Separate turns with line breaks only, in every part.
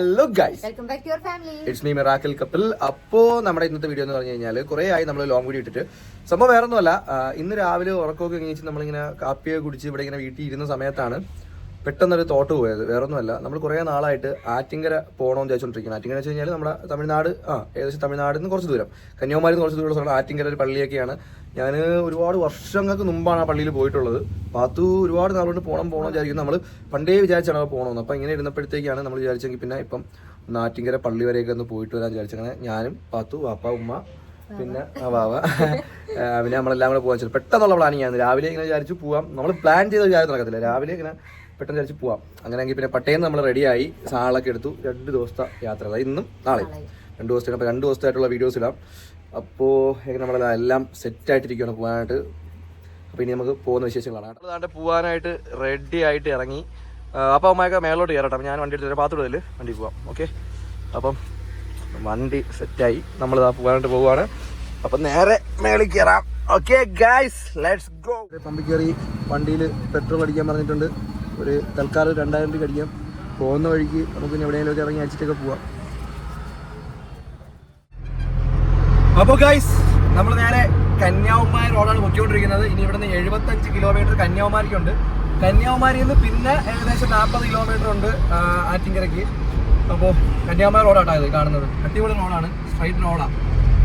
Hello guys
welcome back to your family
it's me miracle couple അപ്പോൾ നമ്മുടെ ഇന്നത്തെ video എന്ന് പറഞ്ഞു കഴിഞ്ഞാൽ കുറേ ആയി നമ്മൾ ലോങ് വീഡിയോ ഇട്ടിട്ട്. സംഭവം വേറെ ഒന്നുമല്ല ആ, ഇന്ന് രാവിലെ ഉറക്കമൊക്കെ കഴിഞ്ഞിട്ട് നമ്മളിങ്ങനെ കാപ്പിയൊക്കെ കുടിച്ച് ഇവിടെ ഇങ്ങനെ വീട്ടിൽ ഇരുന്ന സമയത്താണ്. പെട്ടെന്നൊരു തോട്ട് പോയത്. വേറെ ഒന്നുമല്ല നമ്മൾ കുറേ നാളായിട്ട് ആറ്റിങ്കര പോകണമെന്ന് ചോദിച്ചുകൊണ്ടിരിക്കുന്നത് ആറ്റിങ്കര വെച്ച് കഴിഞ്ഞാൽ നമ്മുടെ തമിഴ്നാട് ആ ഏകദേശം തമിഴ്നാടിൽ കുറച്ച് ദൂരം. കന്യാകുമാരിയിൽ നിന്ന് കുറച്ച് ദൂരം സ്ഥലം ആറ്റിങ്കര ഒരു പള്ളിയൊക്കെയാണ്. ഞാൻ ഒരുപാട് വർഷങ്ങൾക്ക് മുമ്പാണ് ആ പള്ളിയിൽ പോയിട്ടുള്ളത്. പാത്തു ഒരുപാട് നാളുകൊണ്ട് പോകണം പോകണം വിചാരിക്കുന്നത് നമ്മൾ പണ്ടേ വിചാരിച്ചാണ് പോകണമെന്ന് അപ്പോൾ ഇങ്ങനെ ഇരുന്നപ്പോഴത്തേക്കാണ് നമ്മൾ വിചാരിച്ചെങ്കിൽ പിന്നെ ഇപ്പം നാറ്റിങ്കര പള്ളി വരെയൊക്കെ ഒന്ന് പോയിട്ട് വരാൻ വിചാരിച്ചങ്ങനെ ഞാനും പാത്തു വാപ്പ ഉമ്മ പിന്നെ വാവ പിന്നെ നമ്മളെല്ലാം കൂടെ പോകാൻ വെച്ചാൽ പെട്ടെന്നുള്ള പ്ലാനിങ് ആണ് രാവിലെ ഇങ്ങനെ വിചാരിച്ചു പോവാം. നമ്മൾ പ്ലാൻ ചെയ്ത വിചാരം നടക്കത്തില്ല. രാവിലെ ഇങ്ങനെ പെട്ടെന്ന് ചരിച്ച് പോവാം. അങ്ങനെയെങ്കിൽ പിന്നെ പട്ടയം നമ്മൾ റെഡിയായി സാളൊക്കെ എടുത്തു. രണ്ട് ദിവസത്തെ യാത്ര. അതായത് ഇന്നും നാളെ രണ്ട് ദിവസത്തെ അപ്പോൾ രണ്ട് ദിവസത്തായിട്ടുള്ള വീഡിയോസ് ഇടാം. അപ്പോൾ എങ്ങനെ നമ്മളെല്ലാം എല്ലാം സെറ്റ് ആയിട്ടിരിക്കുകയാണ് പോകാനായിട്ട് അപ്പോൾ ഇനി നമുക്ക് പോകുന്ന വിശേഷങ്ങളാണ് അതാണ്ട് പോകാനായിട്ട് റെഡി ആയിട്ട് ഇറങ്ങി. അപ്പോൾ അമ്മയൊക്കെ മേലോട്ട് കയറട്ടെ ഞാൻ വണ്ടി എടുത്തിട്ട് പാത്രത്തിൽ വണ്ടി പോവാം. ഓക്കെ അപ്പം വണ്ടി സെറ്റായി നമ്മൾ ഇതാ പോകാനായിട്ട് പോവുകയാണ് അപ്പം നേരെ മേളിൽ കയറാം. ഓക്കെ ഗൈസ് ലെറ്റ്സ് ഗോ പമ്പിൽ കയറി വണ്ടിയിൽ പെട്രോൾ അടിക്കാൻ പറഞ്ഞിട്ടുണ്ട്. ഒരു തൽക്കാലം രണ്ടായിരം രൂപ അടിക്കാം പോകുന്ന വഴിക്ക് നമുക്ക് എവിടെയെങ്കിലുമൊക്കെ ഇറങ്ങി അടിച്ചിട്ടൊക്കെ പോവാം. അപ്പോൾ ഗൈസ് നമ്മൾ നേരെ കന്യാകുമാരി റോഡാണ് പൊയ്ക്കൊണ്ടിരിക്കുന്നത് ഇനി ഇവിടുന്ന് എഴുപത്തഞ്ച് കിലോമീറ്റർ കന്യാകുമാരിക്കുണ്ട്. കന്യാകുമാരിയിൽ നിന്ന് പിന്നെ ഏകദേശം നാൽപ്പത് കിലോമീറ്റർ ഉണ്ട് ആറ്റിങ്കരയ്ക്ക്. അപ്പോൾ കന്യാകുമാരി റോഡാട്ടോ ഇത് കാണുന്നത്. അടിപൊളി റോഡാണ് സ്ട്രൈറ്റ് റോഡാണ്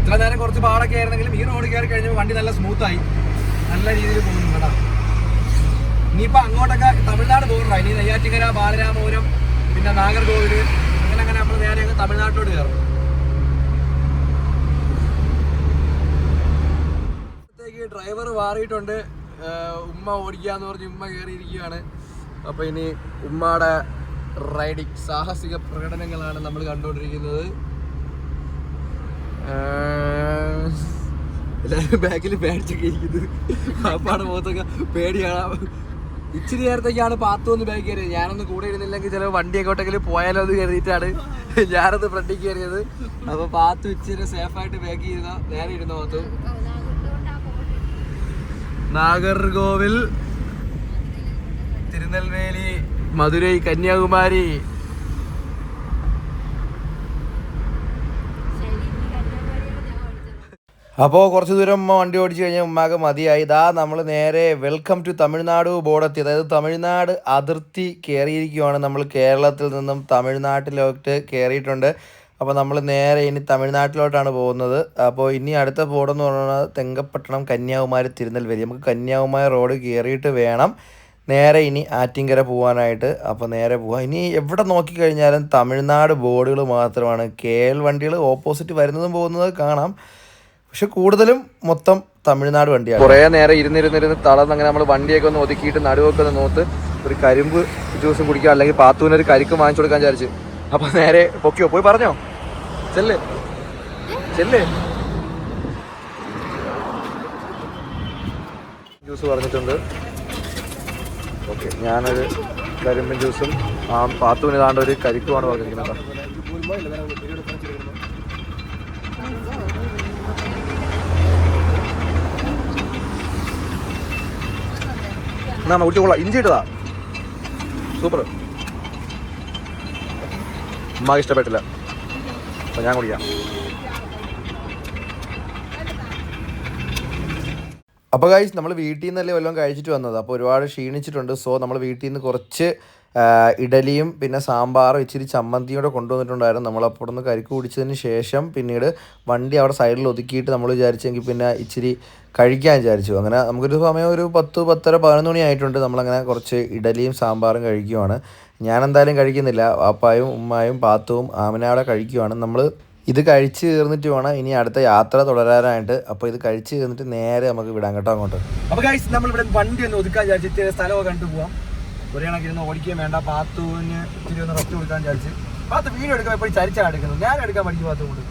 ഇത്ര നേരം കുറച്ച് പാടൊക്കെ ആയിരുന്നെങ്കിലും ഈ റോഡ് കയറി കഴിഞ്ഞപ്പോൾ വണ്ടി നല്ല സ്മൂത്തായി നല്ല രീതിയിൽ പോകുന്നു. ഇനിയിപ്പോൾ അങ്ങോട്ടൊക്കെ തമിഴ്നാട് ബോർഡറാണ് ഇനി നെയ്യാറ്റിങ്ങര ബാലരാമപുരം പിന്നെ നാഗർകോവിൽ അങ്ങനെ അങ്ങനെ നമ്മൾ നേരെ അങ്ങ് തമിഴ്നാട്ടിലോട്ട് കയറും. ഡ്രൈവർ മാറിയിട്ടുണ്ട്. ഉമ്മ ഓടിക്കാന്ന് പറഞ്ഞ് ഉമ്മ കയറിയിരിക്കുകയാണ്. അപ്പൊ ഇനി ഉമ്മയുടെ റൈഡിങ് സാഹസിക പ്രകടനങ്ങളാണ് നമ്മൾ കണ്ടുകൊണ്ടിരിക്കുന്നത്. എല്ലാവരും ബാക്കിൽ പേടിച്ചൊക്കെ ഇരിക്കുന്നത് പാപ്പാടെ മുഖത്തൊക്കെ പേടിയാണ്. ഇച്ചിരി നേരത്തേക്കാണ് പാത്തു ഒന്ന് ബാഗ് കയറിയത്. ഞാനൊന്ന് കൂടെ ഇരുന്നില്ലെങ്കിൽ ചില വണ്ടി എങ്ങോട്ടെങ്കിലും പോയാലോ എന്ന് കരുതിയിട്ടാണ് ഞാനത് ഫ്രണ്ടിൽ കയറിയത്. അപ്പൊ പാത്തു ഇച്ചിരി സേഫായിട്ട് ബാഗ് ചെയ്ത നേരെ ഇരുന്ന പാത്തു. നാഗർകോവിൽ തിരുനെൽവേലി മധുരൈ കന്യാകുമാരി അപ്പോൾ കുറച്ച് ദൂരം വണ്ടി ഓടിച്ചു കഴിഞ്ഞാൽ ഉമ്മാക്ക് മതിയായി. ഇതാ നമ്മൾ നേരെ വെൽക്കം ടു തമിഴ്നാട് ബോർഡെത്തി അതായത് തമിഴ്നാട് അതിർത്തി കയറിയിരിക്കുവാണ് നമ്മൾ കേരളത്തിൽ നിന്നും തമിഴ്നാട്ടിലോട്ട് കയറിയിട്ടുണ്ട് അപ്പോൾ നമ്മൾ നേരെ ഇനി തമിഴ്നാട്ടിലോട്ടാണ് പോകുന്നത്. അപ്പോൾ ഇനി അടുത്ത ബോർഡെന്ന് പറയുന്നത് തെങ്കപ്പട്ടണം കന്യാകുമാരി തിരുനെൽവേലി. നമുക്ക് കന്യാകുമാരി റോഡ് കയറിയിട്ട് വേണം നേരെ ഇനി ആറ്റിങ്കര പോകാനായിട്ട് അപ്പോൾ നേരെ പോകാം ഇനി എവിടെ നോക്കിക്കഴിഞ്ഞാലും തമിഴ്നാട് ബോർഡുകൾ മാത്രമാണ്. കെ എൽ വണ്ടികൾ ഓപ്പോസിറ്റ് വരുന്നതും പോകുന്നത് കാണാം. പക്ഷെ കൂടുതലും മൊത്തം തമിഴ്നാട് വണ്ടിയാണ്. കുറേ നേരം ഇരുന്നിരുന്നിരുന്ന് തളർന്ന് അങ്ങനെ നമ്മൾ വണ്ടിയൊക്കെ ഒന്ന് ഒതുക്കിയിട്ട് നടുവൊക്കെ ഒന്ന് നോത്ത് ഒരു കരിമ്പ് ജ്യൂസും കുടിക്കുക അല്ലെങ്കിൽ പാത്തൂന് ഒരു കരിക്ക് വാങ്ങിച്ചു കൊടുക്കാൻ വിചാരിച്ചു. അപ്പൊ നേരെ പൊക്കിയോ? പോയി പറഞ്ഞോ. ചെല്ല്. ചെല്ല്. ജ്യൂസ് പറഞ്ഞിട്ടുണ്ട്. ഓക്കെ ഞാനൊരു കരിമ്പൻ ജ്യൂസും ആ പാത്തൂന് താണ്ട ഒരു കരിക്കുമാണ് പറഞ്ഞിരിക്കുന്നത് എന്നാ ഊട്ടി കൊള്ളാം. ഇഞ്ചി ഇട്ടതാ. സൂപ്പർ. ഉമ്മാക്ക് ഇഷ്ടപ്പെട്ടില്ല. അപ്പൊ ഞാൻ കുടിക്കാം. അപ്പോൾ കഴിച്ച് നമ്മൾ വീട്ടിൽ നിന്നല്ലേ വല്ലതും കഴിച്ചിട്ട് വന്നത്? അപ്പോൾ ഒരുപാട് ക്ഷീണിച്ചിട്ടുണ്ട്. സോ നമ്മൾ വീട്ടിൽ നിന്ന് കുറച്ച് ഇഡലിയും പിന്നെ സാമ്പാറും ഇച്ചിരി ചമ്മന്തിയും കൂടെ കൊണ്ടുവന്നിട്ടുണ്ടായിരുന്നു. നമ്മൾ അപ്പോൾ നിന്ന് കരിക്ക് കുടിച്ചതിന് ശേഷം പിന്നീട് വണ്ടി അവിടെ സൈഡിൽ ഒതുക്കിയിട്ട് നമ്മൾ വിചാരിച്ചെങ്കിൽ പിന്നെ ഇച്ചിരി കഴിക്കാൻ വിചാരിച്ചു. അങ്ങനെ നമുക്കൊരു സമയം ഒരു പത്ത് പത്തര പതിനൊന്ന് മണി ആയിട്ടുണ്ട്. നമ്മളങ്ങനെ കുറച്ച് ഇഡലിയും സാമ്പാറും കഴിക്കുവാണ്. ഞാൻ എന്തായാലും കഴിക്കുന്നില്ല. പാപ്പായും ഉമ്മായും പാത്തവും ആമിനാടെ കഴിക്കുവാണ്. നമ്മൾ ഇത് കഴിച്ച് തീർന്നിട്ട് വേണം ഇനി അടുത്ത യാത്ര തുടരാനായിട്ട്. അപ്പോൾ ഇത് കഴിച്ച് തീർന്നിട്ട് നേരെ നമുക്ക് വിടാൻ കേട്ടോ അങ്ങോട്ട്. അപ്പോൾ നമ്മൾ ഇവിടെ വണ്ടി ഒന്ന് ഒതുക്കാൻ വിചാരിച്ചിട്ട് സ്ഥലമൊക്കെ കണ്ടു പോവാം ഒരേ കണക്കിരുന്ന് ഓടിക്കുകയും വേണ്ട. പാത്തുവിന് ഇത്തിരി ഒന്ന് റെസ്റ്റ് കൊടുക്കാൻ വിചാരിച്ച്. പാത്ത് വീഡിയോ എടുക്കാൻ എപ്പോഴും ചരിച്ചാണ് എടുക്കുന്നത്. ഞാൻ എടുക്കാൻ പഠിക്കും പാത്തു കൊണ്ട്.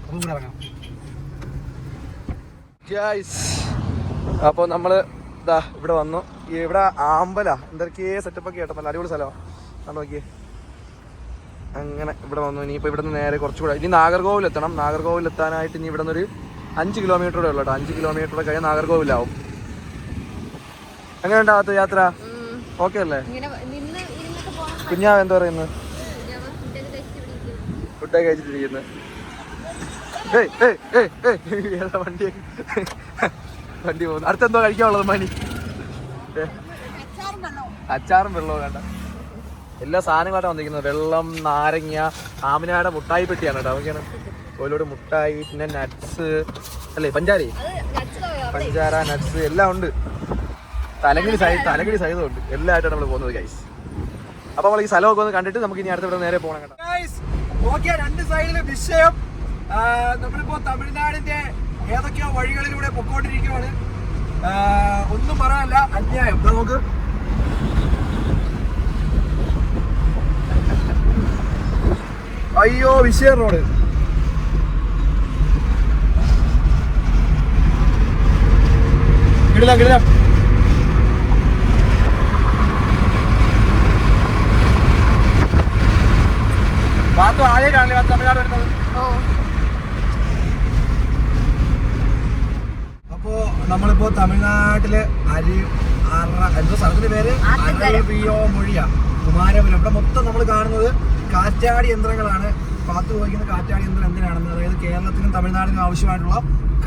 അപ്പം കൂടെ ഇറങ്ങാം. അപ്പോൾ നമ്മൾ ഇതാ ഇവിടെ വന്നു. ഇവിടെ ആമ്പല. എന്തൊക്കെയേ സെറ്റപ്പൊക്കെ കേട്ടോ നല്ല അടിപൊളി സ്ഥലമാണ് നമ്മൾ നോക്കിയേ? അങ്ങനെ ഇവിടെ വന്നു. ഇനിയിപ്പോൾ ഇവിടെ നിന്ന് നേരെ കുറച്ചുകൂടെ ഇനി നാഗർകോവിൽ എത്തണം. നാഗർകോവിൽ എത്താനായിട്ട് ഇനി ഇവിടെ നിന്നൊരു അഞ്ച് കിലോമീറ്റർ ഉള്ളൂ കേട്ടോ. അഞ്ച് കിലോമീറ്റർ കഴിഞ്ഞാൽ നാഗർകോവിലാവും. അങ്ങനെ ഉണ്ടാകാത്ത യാത്ര? ഓക്കെ അല്ലേ? കുഞ്ഞാവ് എന്താ പറയുന്നത്
ഫുഡൊക്കെ
കഴിച്ചിട്ടിരിക്കുന്നു. കഴിച്ചിട്ടിരിക്കുന്നത് വണ്ടി? വണ്ടി പോകുന്നു. അടുത്തെന്തോ കഴിക്കാനുള്ളത് മണി? അച്ചാറും വെള്ളവും. വേണ്ട. എല്ലാ സാധനങ്ങളും വന്നിരിക്കുന്നത്. വെള്ളം നാരങ്ങ ആമിനാടെ മുട്ടായി പെട്ടിയാണ് കേട്ടോ. അവയ്ക്കാണ് ഓലോട് മുട്ടായി പിന്നെ നട്ട്സ് അല്ലേ പഞ്ചാരി? പഞ്ചാര നട്ട്സ് എല്ലാം ഉണ്ട്. തലങ്കിടി സൈ തലങ്കിടി സൈഡും ഉണ്ട്. എല്ലായിട്ടാണ് നമ്മൾ പോകുന്നത് ഗൈസ് അപ്പൊ നമ്മൾ ഈ സ്ഥലമൊക്കെ ഒന്ന് കണ്ടിട്ട് നമുക്ക് ഇനി അടുത്ത നേരെ പോകണം കേട്ടോ. രണ്ട് സൈഡിലെ വിഷയം. നമ്മളിപ്പോ തമിഴ്നാടിന്റെ ഏതൊക്കെയോ വഴികളിലൂടെ പൊക്കോണ്ടിരിക്കുവാണ്. ഒന്നും പറയാനല്ല. അന്യായം. നമുക്ക് അയ്യോ വിഷയ റോഡ്. കിടില കിടില പാത്തു ആദ്യമായിട്ടാണല്ലേ തമിഴ്നാട് വരുന്നത്? അപ്പോ നമ്മളിപ്പോ തമിഴ്നാട്ടിൽ അരി എന്തോ സ്ഥലത്തിന്റെ പേര്? അരവിയോ മൊഴിയ കുമാരപുരം ഇവിടെ മൊത്തം നമ്മൾ കാണുന്നത്. കാറ്റാടി യന്ത്രങ്ങളാണ്. പാത്തു ഉപയോഗിക്കുന്ന കാറ്റാടി യന്ത്രം എന്തിനാണെന്ന്? അതായത് കേരളത്തിനും തമിഴ്നാടിനും ആവശ്യമായിട്ടുള്ള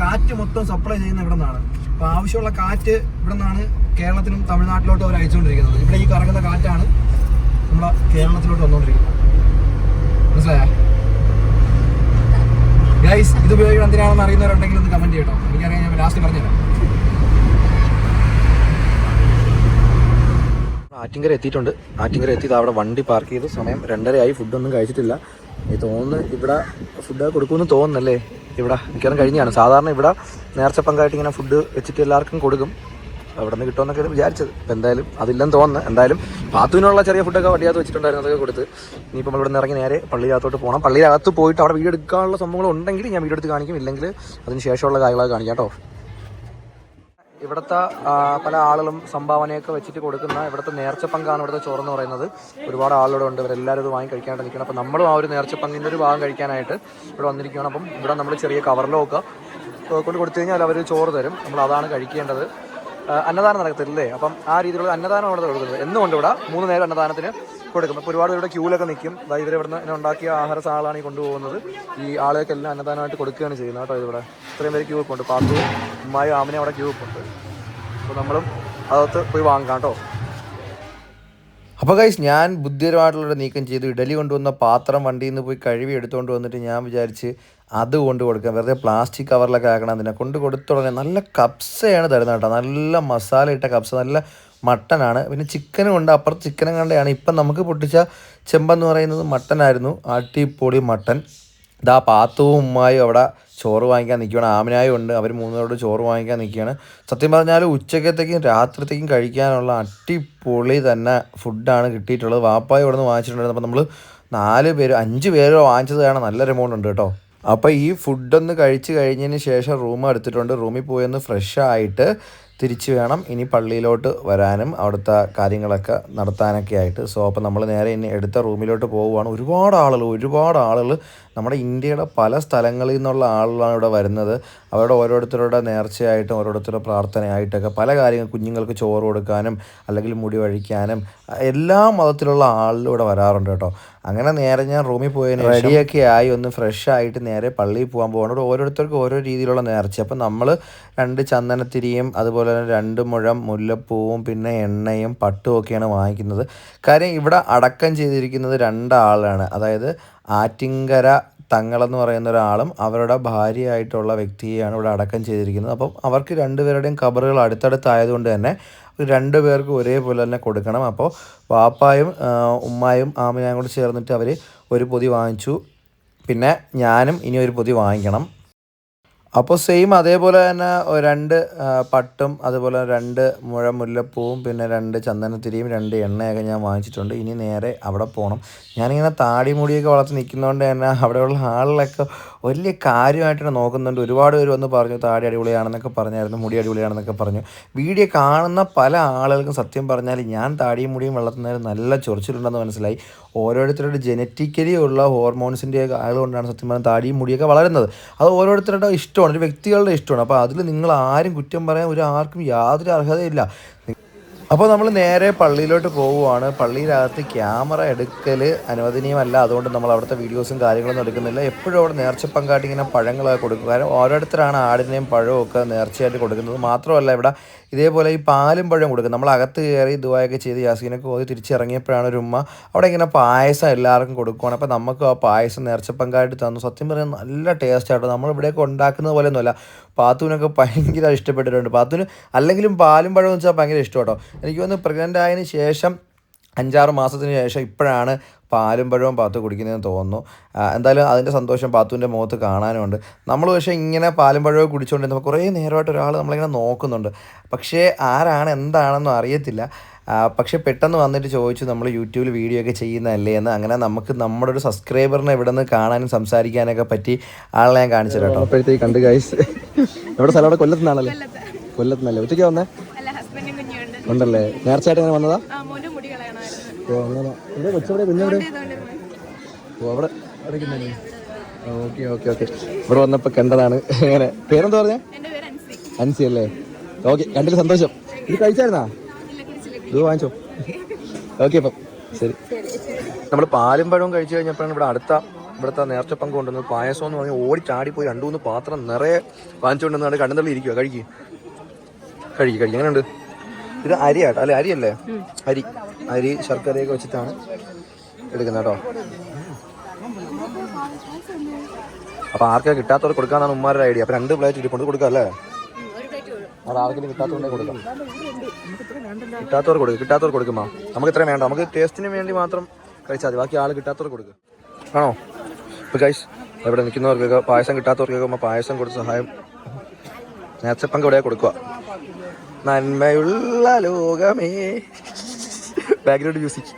കാറ്റ് മൊത്തം സപ്ലൈ ചെയ്യുന്ന ഇവിടെ നിന്നാണ്. അപ്പൊ ആവശ്യമുള്ള കാറ്റ് ഇവിടെ നിന്നാണ് കേരളത്തിനും തമിഴ്നാട്ടിലോട്ടും അവർ അയച്ചുകൊണ്ടിരിക്കുന്നത്. ഇവിടെ ഈ കറങ്ങുന്ന കാറ്റാണ് നമ്മളെ കേരളത്തിലോട്ട് വന്നുകൊണ്ടിരിക്കുന്നത്. മനസ്സിലായോ? ഗൈസ് ഇത് ഉപയോഗിക്കണം എന്തിനാണെന്ന് അറിയുന്നവരുണ്ടെങ്കിൽ ഒന്ന് കമന്റ് ചെയ്യട്ടോ. എനിക്കറിയാം ഞാൻ ലാസ്റ്റ് പറഞ്ഞുതരാം. ആറ്റിങ്കര എത്തിയിട്ടുണ്ട്. ആറ്റിങ്കര എത്തി അവിടെ വണ്ടി പാർക്ക് ചെയ്തു. സമയം രണ്ടരയായി. ഫുഡൊന്നും കഴിച്ചിട്ടില്ല. തോന്നുന്നു ഇവിടെ ഫുഡ് കൊടുക്കുമെന്ന് തോന്നുന്നല്ലേ? ഇവിടെ മിക്കവാറും കഴിഞ്ഞാണ് സാധാരണ ഇവിടെ നേർച്ച പങ്കായിട്ട് ഇങ്ങനെ ഫുഡ് വെച്ചിട്ട് എല്ലാവർക്കും കൊടുക്കും. അവിടെ നിന്ന് കിട്ടുമെന്നൊക്കെ വിചാരിച്ചത്. അപ്പം എന്തായാലും അതില്ലെന്ന് തോന്നുന്നു. എന്തായാലും പാത്തുവിനുള്ള ചെറിയ ഫുഡൊക്കെ വടിയാത്ത് വെച്ചിട്ടുണ്ടായിരുന്നു അതൊക്കെ കൊടുത്ത്. ഇനിയിപ്പോൾ നമ്മൾ ഇവിടെ നിന്ന് ഇറങ്ങി നേരെ പള്ളിയിലകത്തോട്ട് പോകണം പള്ളിയിലകത്ത് പോയിട്ട് അവിടെ വീഡിയോ എടുക്കാനുള്ള സംഭവങ്ങൾ ഉണ്ടെങ്കിൽ ഞാൻ വീഡിയോ എടുത്ത് കാണിക്കും. ഇല്ലെങ്കിൽ അതിന് ശേഷമുള്ള കാര്യങ്ങൾ കാണിക്കാം കേട്ടോ. ഇവിടുത്തെ പല ആളുകളും സംഭാവനയൊക്കെ വെച്ചിട്ട് കൊടുക്കുന്ന ഇവിടുത്തെ നേർച്ച പങ്കാണ് ഇവിടുത്തെ ചോറെന്ന് പറയുന്നത്. ഒരുപാട് ആളുകൾ ഉണ്ട്. ഇവരെല്ലാവരും ഇത് വാങ്ങി കഴിക്കാനായിട്ട് നിൽക്കണം. അപ്പം നമ്മളും ആ ഒരു നേർച്ച പങ്കിന്റെ ഒരു ഭാഗം കഴിക്കാനായിട്ട് ഇവിടെ വന്നിരിക്കുകയാണ്. അപ്പം ഇവിടെ നമ്മൾ ചെറിയ കവറിലോ ഒക്കെ കൊണ്ട് കൊടുത്തു കഴിഞ്ഞാൽ അവർ ചോറ് തരും. നമ്മൾ അതാണ് കഴിക്കേണ്ടത്. അന്നദാനം നടക്കത്തില്ലേ അപ്പം ആ രീതിയിലുള്ള അന്നദാനം അവിടെ കൊടുക്കുന്നത്. എന്നുകൊണ്ട് ഇവിടെ മൂന്ന് നേരം അന്നദാനത്തിന് കൊടുക്കും? അപ്പോൾ ഒരുപാട് പേരുടെ ക്യൂലൊക്കെ നിൽക്കും. അതായത് ഇവർ ഇവിടുന്ന് ഇങ്ങനെ ഉണ്ടാക്കിയ ആഹാര സാധനമാണ് ഈ കൊണ്ടുപോകുന്നത്. ഈ ആളുകൾക്ക് എല്ലാം അന്നദാനമായിട്ട് കൊടുക്കുകയാണ് ചെയ്യുന്നത് കേട്ടോ ഇതിവിടെ. ഇത്രയും പേര് ക്യൂ ഉണ്ട്. പാത്തു ഉമ്മായും ആമിനെ അവിടെ ക്യൂ ഉണ്ട്. അപ്പോൾ നമ്മളും അതകത്ത് പോയി വാങ്ങാം കേട്ടോ. അപ്പോൾ ഗൈസ് ഞാൻ ബുദ്ധിപരമായിട്ടുള്ള നീക്കം ചെയ്തു. ഇഡലി കൊണ്ടുവന്ന പാത്രം വണ്ടിയിൽ നിന്ന് പോയി കഴുകി എടുത്തുകൊണ്ട് വന്നിട്ട് ഞാൻ വിചാരിച്ച് അത് കൊണ്ട് കൊടുക്കാം. വെറുതെ പ്ലാസ്റ്റിക് കവറിലൊക്കെ ആക്കണം അതിനെ. കൊണ്ട് കൊടുത്തുടനെ നല്ല കപ്സയാണ് തരുന്നത് കേട്ടോ. നല്ല മസാല ഇട്ട കപ്സ. നല്ല മട്ടനാണ് പിന്നെ ചിക്കനും ഉണ്ട്. അപ്പുറത്ത് ചിക്കനും കണ്ടയാണ്. ഇപ്പം നമുക്ക് പൊട്ടിച്ച ചെമ്പെന്ന് പറയുന്നത് മട്ടനായിരുന്നു ആട്ടിപ്പൊടി മട്ടൻ ഇതാ പാത്തവും ഉമ്മായും അവിടെ ചോറ് വാങ്ങിക്കാൻ നിൽക്കുകയാണ് ആമിനായും ഉണ്ട്. അവർ മൂന്നോട് ചോറ് വാങ്ങിക്കാൻ നിൽക്കുകയാണ് സത്യം പറഞ്ഞാൽ ഉച്ചക്കത്തേക്കും രാത്രിത്തേക്കും കഴിക്കാനുള്ള അടിപൊളി തന്നെ ഫുഡാണ് കിട്ടിയിട്ടുള്ളത്. വാപ്പായും ഇവിടെ നിന്ന് വാങ്ങിച്ചിട്ടുണ്ടായിരുന്നു. അപ്പോൾ നമ്മൾ നാല് പേര് അഞ്ച് പേരോ വാങ്ങിച്ചത് കാരണം നല്ലൊരു എമൗണ്ട് ഉണ്ട് കേട്ടോ. അപ്പോൾ ഈ ഫുഡൊന്ന് കഴിച്ച് കഴിഞ്ഞതിന് ശേഷം റൂം എടുത്തിട്ടുണ്ട്. റൂമിൽ പോയി ഒന്ന് ഫ്രഷ് ആയിട്ട് തിരിച്ച് വേണം ഇനി പള്ളിയിലോട്ട് വരാനും അവിടുത്തെ കാര്യങ്ങളൊക്കെ നടത്താനൊക്കെ ആയിട്ട്. സോ അപ്പോൾ നമ്മൾ നേരെ ഇനി എടുത്ത റൂമിലോട്ട് പോവുകയാണ്. ഒരുപാട് ആളുകൾ ഒരുപാട് ആളുകൾ നമ്മുടെ ഇന്ത്യയുടെ പല സ്ഥലങ്ങളിൽ നിന്നുള്ള ആളുകളാണ് ഇവിടെ വരുന്നത്. അവരുടെ ഓരോരുത്തരുടെ നേർച്ചയായിട്ടും ഓരോരുത്തരുടെ പ്രാർത്ഥനയായിട്ടൊക്കെ പല കാര്യങ്ങൾ കുഞ്ഞുങ്ങൾക്ക് ചോറ് കൊടുക്കാനും അല്ലെങ്കിൽ മുടി വഴിക്കാനും എല്ലാ മതത്തിലുള്ള ആളുകളും ഇവിടെ വരാറുണ്ട് കേട്ടോ. അങ്ങനെ നേരെ ഞാൻ റൂമിൽ പോയതിന് റെഡിയൊക്കെ ആയി. ഒന്ന് ഫ്രഷ് ആയിട്ട് നേരെ പള്ളിയിൽ പോകാൻ പോകണം ഓരോരുത്തർക്കും ഓരോ രീതിയിലുള്ള നേർച്ച. അപ്പം നമ്മൾ രണ്ട് ചന്ദനത്തിരിയും അതുപോലെ തന്നെ രണ്ട് മുഴം മുല്ലപ്പൂവും പിന്നെ എണ്ണയും പട്ടും ഒക്കെയാണ് വാങ്ങിക്കുന്നത്. കാര്യം ഇവിടെ അടക്കം ചെയ്തിരിക്കുന്നത് രണ്ടാളാണ്. അതായത് ആറ്റിങ്കര തങ്ങളെന്ന് പറയുന്ന ഒരാളും അവരുടെ ഭാര്യയായിട്ടുള്ള വ്യക്തിയെയാണ് ഇവിടെ അടക്കം ചെയ്തിരിക്കുന്നത്. അപ്പം അവർക്ക് രണ്ടുപേരുടെയും കബറുകൾ അടുത്തടുത്തായതുകൊണ്ട് തന്നെ രണ്ടു പേർക്കും ഒരേപോലെ തന്നെ കൊടുക്കണം. അപ്പോൾ വാപ്പായും ഉമ്മായും ആമയും കൂടെ ചേർന്നിട്ട് അവർ ഒരു പൊതി വാങ്ങിച്ചു. പിന്നെ ഞാനും ഇനി ഒരു പൊതി വാങ്ങിക്കണം. അപ്പോൾ സെയിം അതേപോലെ തന്നെ രണ്ട് പട്ടും അതുപോലെ രണ്ട് മുഴ മുല്ലപ്പൂവും പിന്നെ രണ്ട് ചന്ദനത്തിരിയും രണ്ട് എണ്ണയൊക്കെ ഞാൻ വാങ്ങിച്ചിട്ടുണ്ട്. ഇനി നേരെ അവിടെ പോകണം ഞാനിങ്ങനെ താടി മുടിയൊക്കെ വളർത്തി നിൽക്കുന്നതുകൊണ്ട് തന്നെ അവിടെയുള്ള ആളുകളൊക്കെ വലിയ കാര്യമായിട്ടാണ് നോക്കുന്നുണ്ട് ഒരുപാട് പേര് വന്ന് പറഞ്ഞു താടി അടിപൊളിയാണെന്നൊക്കെ പറഞ്ഞായിരുന്നു മുടി അടിപൊളിയാണെന്നൊക്കെ പറഞ്ഞു. വീഡിയോ കാണുന്ന പല ആളുകൾക്കും സത്യം പറഞ്ഞാൽ ഞാൻ താടിയും മുടിയും വളർത്തുന്നതിന് നല്ല ചൊറിച്ചിലുണ്ടെന്ന് മനസ്സിലായി. ഓരോരുത്തരുടെ ജനറ്റിക്കലി ഉള്ള ഹോർമോൺസിന്റെ ആയതുകൊണ്ടാണ് സത്യം പറഞ്ഞാൽ താടിയും മുടിയൊക്കെ വളരുന്നത്. അത് ഓരോരുത്തരുടെ ഇഷ്ടമാണ് ഒരു വ്യക്തികളുടെ ഇഷ്ടമാണ്. അപ്പോൾ അതിൽ നിങ്ങൾ ആരും കുറ്റം പറയാൻ ഒരു ആർക്കും യാതൊരു അർഹതയില്ല. അപ്പോൾ നമ്മൾ നേരെ പള്ളിയിലോട്ട് പോവുകയാണ്. പള്ളിയിലകത്ത് ക്യാമറ എടുക്കൽ അനുവദനീയമല്ല. അതുകൊണ്ട് നമ്മൾ അവിടുത്തെ വീഡിയോസും കാര്യങ്ങളൊന്നും എടുക്കുന്നില്ല. എപ്പോഴും അവിടെ നേർച്ച പങ്കാട്ടി ഇങ്ങനെ പഴങ്ങളൊക്കെ കൊടുക്കും. കാരണം ഓരോരുത്തരാണ് ആടിനെയും പഴവും ഒക്കെ നേർച്ചയായിട്ട് കൊടുക്കുന്നത്. മാത്രമല്ല ഇവിടെ ഇതേപോലെ ഈ പാലും പഴവും കൊടുക്കും. നമ്മൾ അകത്ത് കയറി ഇതുവായൊക്കെ ചെയ്ത് യാസീനൊക്കെ ഓതി തിരിച്ചിറങ്ങിയപ്പോഴാണ് ഒരു ഉമ്മ അവിടെ ഇങ്ങനെ പായസം എല്ലാവർക്കും കൊടുക്കുകയാണ് അപ്പോൾ നമുക്ക് ആ പായസം നേർച്ച പങ്കായിട്ട് തന്നു. സത്യം പറയാൻ നല്ല ടേസ്റ്റ് ആട്ടോ. നമ്മൾ ഇവിടെയൊക്കെ ഉണ്ടാക്കുന്നത് പോലെയൊന്നുമല്ല. പാത്തുവിനൊക്കെ ഭയങ്കര ഇഷ്ടപ്പെട്ടിട്ടുണ്ട്. പാത്തുവിന് അല്ലെങ്കിലും പാലും പഴവും വെച്ചാൽ ഭയങ്കര ഇഷ്ടം കേട്ടോ. എനിക്ക് തോന്നുന്നു പ്രഗ്നന്റ് ആയതിനു ശേഷം അഞ്ചാറ് മാസത്തിന് ശേഷം ഇപ്പോഴാണ് പാലും പഴവും പാത്തു കുടിക്കുന്നതെന്ന് തോന്നുന്നു. എന്തായാലും അതിന്റെ സന്തോഷം പാത്തുവിന്റെ മുഖത്ത് കാണാനുമുണ്ട് നമ്മൾ പക്ഷേ ഇങ്ങനെ പാലും പഴവും കുടിച്ചുകൊണ്ടിരുന്നപ്പോൾ കുറേ നേരമായിട്ട് ഒരാൾ നമ്മളിങ്ങനെ നോക്കുന്നുണ്ട്. പക്ഷേ ആരാണ് എന്താണെന്നും അറിയത്തില്ല. പക്ഷെ പെട്ടെന്ന് വന്നിട്ട് ചോദിച്ചു നമ്മൾ യൂട്യൂബിൽ വീഡിയോ ഒക്കെ ചെയ്യുന്നതല്ലേ? എന്ന് അങ്ങനെ നമുക്ക് നമ്മുടെ ഒരു സബ്സ്ക്രൈബറിനെ ഇവിടെ നിന്ന് കാണാനും സംസാരിക്കാനൊക്കെ പറ്റി ആളെ ഞാൻ കാണിച്ചു കേട്ടോ. അപ്പോഴത്തേക്ക് കണ്ട് ഗൈസ് എവിടെ സ്ഥലം അവിടെ കൊല്ലത്തുനിന്നാണല്ലേ? കൊല്ലത്തുനിന്നല്ലേ? ഒറ്റയ്ക്ക് വന്നേ? ഉണ്ടല്ലേ? നേർച്ചയായിട്ട് അങ്ങനെ വന്നതാ? ഓ അങ്ങനെ. ഇവിടെ കൊച്ചവിടെ കുഞ്ഞെവിടെ ഓ അവിടെ. Okay okay okay. ഇവിടെ വന്നപ്പോൾ കണ്ടതാണ്. അങ്ങനെ പേരെന്താ പറഞ്ഞേ?
അൻസി.
അല്ലേ? ഓക്കെ കണ്ടിട്ട് സന്തോഷം. ഇത് കഴിച്ചായിരുന്നാ? ഇത് വാങ്ങിച്ചോ. ഓക്കെ അപ്പം ശരി. നമ്മൾ പാലും പഴവും കഴിച്ചു കഴിഞ്ഞപ്പോഴാണ് ഇവിടെ അടുത്ത ഇവിടുത്തെ നേർച്ച പങ്ക് കൊണ്ടുവന്നത്. പായസം എന്ന് പറഞ്ഞാൽ ഓടി ചാടിപ്പോയി രണ്ടു മൂന്ന് പാത്രം നിറയെ വാങ്ങിച്ചുകൊണ്ടുവന്നാണ് കണ്ണുതള്ളി ഇരിക്കുക കഴിക്കുക കഴിക്കുക കഴിക്കുക എങ്ങനെയുണ്ട്? ഇത് അരി ആട്ടോ അല്ലെ അരിയല്ലേ? അരി. അരി ശർക്കരയൊക്കെ വെച്ചിട്ടാണ് എടുക്കുന്നത് കേട്ടോ. അപ്പൊ ആർക്കാ കിട്ടാത്തവർ കൊടുക്കാന്നാണ് ഉമ്മാരുടെ ഐഡിയ. അപ്പൊ രണ്ട് പ്ലേറ്റ് ഇരിപ്പുണ്ട് കൊടുക്കാം അല്ലേ? അത് ആർക്കെങ്കിലും കിട്ടാത്തവരുടെ കൊടുക്കാം. കിട്ടാത്തവർ കൊടുക്കും കിട്ടാത്തവർ കൊടുക്കുമ്പോ. നമുക്ക് ഇത്രയും വേണ്ട. നമുക്ക് ടേസ്റ്റിന് വേണ്ടി മാത്രം കഴിച്ചാൽ മതി. ബാക്കി ആൾ കിട്ടാത്തവർ കൊടുക്കുക ആണോ? ഇപ്പൊ ഇവിടെ നിൽക്കുന്നവർക്കൊക്കെ പായസം കിട്ടാത്തവർക്കൊക്കെ പായസം കൊടുത്ത് സഹായം. നേർച്ചപ്പങ്ക് ഇവിടെ കൊടുക്കുക. നന്മയുള്ള ലോകമേ. Background music.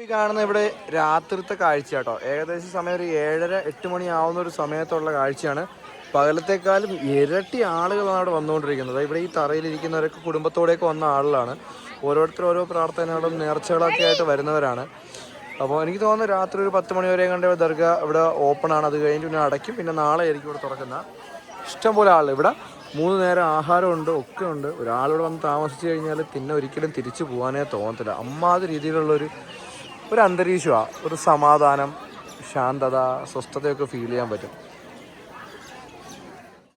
ഈ കാണുന്ന ഇവിടെ രാത്രിത്തെ കാഴ്ച കേട്ടോ. ഏകദേശം സമയം ഒരു ഏഴര എട്ട് മണി ആവുന്ന ഒരു സമയത്തുള്ള കാഴ്ചയാണ്. പകലത്തെക്കാളും ഇരട്ടി ആളുകളാണ് അവിടെ വന്നുകൊണ്ടിരിക്കുന്നത്. ഇവിടെ ഈ തറയിലിരിക്കുന്നവരൊക്കെ കുടുംബത്തോടെയൊക്കെ വന്ന ആളുകളാണ്. ഓരോരുത്തർ ഓരോ പ്രാർത്ഥനകളും നേർച്ചകളൊക്കെ ആയിട്ട് വരുന്നവരാണ്. അപ്പോൾ എനിക്ക് തോന്നുന്നു രാത്രി ഒരു പത്ത് മണി വരെ കണ്ട ദർഗ ഇവിടെ ഓപ്പൺ ആണ്. അത് കഴിഞ്ഞ് പിന്നെ അടയ്ക്കും. പിന്നെ നാളെ ആയിരിക്കും ഇവിടെ തുറക്കുന്ന. ഇഷ്ടംപോലെ ആളുകൾ. ഇവിടെ മൂന്ന് നേരം ആഹാരമുണ്ട് ഒക്കെ ഉണ്ട്. ഒരാളിവിടെ വന്ന് താമസിച്ച് കഴിഞ്ഞാൽ പിന്നെ ഒരിക്കലും തിരിച്ചു പോകാനേ തോന്നത്തില്ല. അമ്മാതി രീതിയിലുള്ളൊരു ഒരു അന്തരീക്ഷമാണ് ഒരു സമാധാനം ശാന്തത സ്വസ്ഥതയൊക്കെ ഫീൽ ചെയ്യാൻ പറ്റും.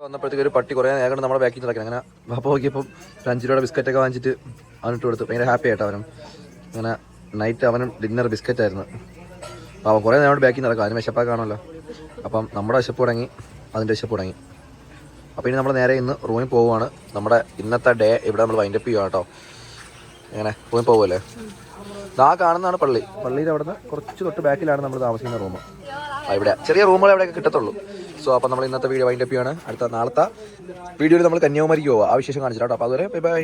വന്നപ്പോഴത്തേക്ക് ഒരു പട്ടി കുറേ നേരം നമ്മുടെ ബാക്കിൽ നടക്കണം അങ്ങനെ അപ്പോൾ നോക്കിയപ്പോൾ ഫ്രഞ്ചിലൂടെ ബിസ്ക്കറ്റൊക്കെ വാങ്ങിച്ചിട്ട് അവനിട്ട് കൊടുത്തു. ഭയങ്കര ഹാപ്പി ആയിട്ട് അവനും. അങ്ങനെ നൈറ്റ് അവനും ഡിന്നർ ബിസ്ക്കറ്റ് ആയിരുന്നു. അപ്പോൾ കുറേ നേരം ബാക്കിൽ നടക്കാം. അതിന് വിശപ്പൊക്കെ കാണുമല്ലോ. അപ്പം നമ്മുടെ വിശപ്പ് തുടങ്ങി അതിന്റെ വിശപ്പ് തുടങ്ങി. അപ്പോൾ ഇനി നമ്മൾ നേരെ ഇന്ന് റൂമിൽ പോവുകയാണ്. നമ്മുടെ ഇന്നത്തെ ഡേ ഇവിടെ നമ്മൾ വൈൻഡപ്പ് ചെയ്യുക കേട്ടോ. അങ്ങനെ റൂമിൽ പോകുമല്ലേ ആ കാണുന്നതാണ് പള്ളി. പള്ളിയിൽ അവിടെ നിന്ന് കുറച്ച് തൊട്ട് ബാക്കിലാണ് നമ്മൾ താമസിക്കുന്ന റൂം ഇവിടെ. ചെറിയ റൂമുകൾ എവിടെയൊക്കെ കിട്ടത്തുള്ളൂ. സോ അപ്പോൾ നമ്മൾ ഇന്നത്തെ വീഡിയോ വൈൻഡപ്പ് ചെയ്യുകയാണ് അടുത്ത നാളത്തെ വീഡിയോയിൽ നമ്മൾ കന്യാകുമാരിക്ക് പോവുക ആ വിശേഷം കാണിച്ചിട്ടോ അപ്പോൾ അതുവരെ ബൈ ബൈ